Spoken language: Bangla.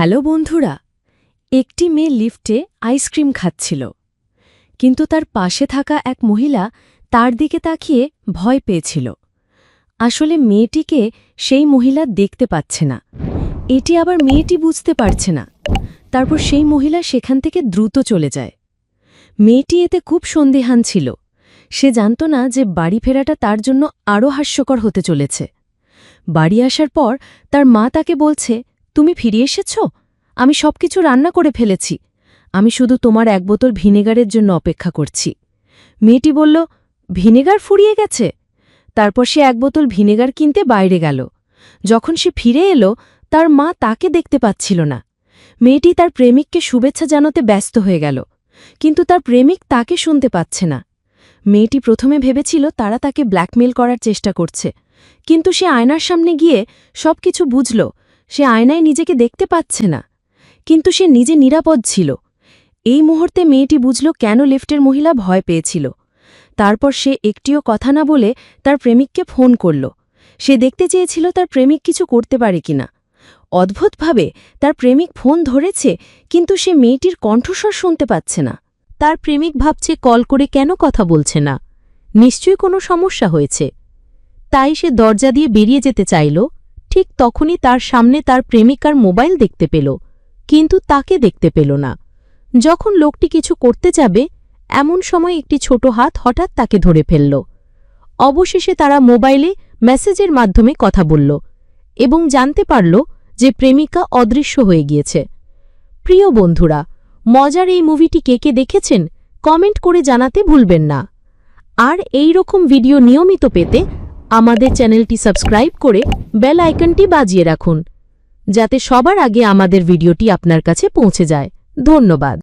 হ্যালো বন্ধুরা, একটি মেয়ে লিফটে আইসক্রিম খাচ্ছিল, কিন্তু তার পাশে থাকা এক মহিলা তার দিকে তাকিয়ে ভয় পেয়েছিল। আসলে মেয়েটিকে সেই মহিলা দেখতে পাচ্ছে না। এটি আবার মেয়েটি বুঝতে পারছে না। তারপর সেই মহিলা সেখান থেকে দ্রুত চলে যায়। মেয়েটি এতে খুব সন্দেহান ছিল। সে জানত না যে বাড়ি ফেরাটা তার জন্য আরও হাস্যকর হতে চলেছে। বাড়ি আসার পর তার মা তাকে বলছে তুমি ফিরে এসেছ? আমি সবকিছু রান্না করে ফেলেছি। আমি শুধু তোমার এক বোতল ভিনেগারের জন্য অপেক্ষা করছি। মেয়েটি বলল, ভিনেগার ফুরিয়ে গেছে? তারপর সে এক বোতল ভিনেগার কিনতে বাইরে গেল। যখন সে ফিরে এলো, তার মা তাকে দেখতে পাচ্ছিল না। মেয়েটি তার প্রেমিককে শুভেচ্ছা জানাতে ব্যস্ত হয়ে গেল, কিন্তু তার প্রেমিক তাকে শুনতে পাচ্ছে না। মেয়েটি প্রথমে ভেবেছিল তারা তাকে ব্ল্যাকমেল করার চেষ্টা করছে, কিন্তু সে আয়নার সামনে গিয়ে সবকিছু বুঝল সে আয়নায় নিজেকে দেখতে পাচ্ছে না। কিন্তু সে নিজে নিরাপদ ছিল। এই মুহূর্তে মেয়েটি বুঝল কেন লিফটের মহিলা ভয় পেয়েছিল। তারপর সে একটিও কথা না বলে তার প্রেমিককে ফোন করল। সে দেখতে চেয়েছিল তার প্রেমিক কিছু করতে পারে কিনা। অদ্ভুতভাবে তার প্রেমিক ফোন ধরেছে, কিন্তু সে মেয়েটির কণ্ঠস্বর শুনতে পাচ্ছে না। তার প্রেমিক ভাবছে, কল করে কেন কথা বলছে না? নিশ্চয়ই কোনো সমস্যা হয়েছে। তাই সে দরজা দিয়ে বেরিয়ে যেতে চাইল। ঠিক তখনই তার সামনে তার প্রেমিকার মোবাইল দেখতে পেল, কিন্তু তাকে দেখতে পেল না। যখন লোকটি কিছু করতে যাবে, এমন সময় একটি ছোট হাত হঠাৎ তাকে ধরে ফেলল। অবশেষে তারা মোবাইলে মেসেজের মাধ্যমে কথা বলল এবং জানতে পারল যে প্রেমিকা অদৃশ্য হয়ে গিয়েছে। প্রিয় বন্ধুরা, মজার এই মুভিটি কে কে দেখেছেন, কমেন্ট করে জানাতে ভুলবেন না। আর এই রকম ভিডিও নিয়মিত পেতে আমাদের চ্যানেলটি সাবস্ক্রাইব করে বেল আইকনটি বাজিয়ে রাখুন, যাতে সবার আগে আমাদের ভিডিওটি আপনার কাছে পৌঁছে যায়। ধন্যবাদ।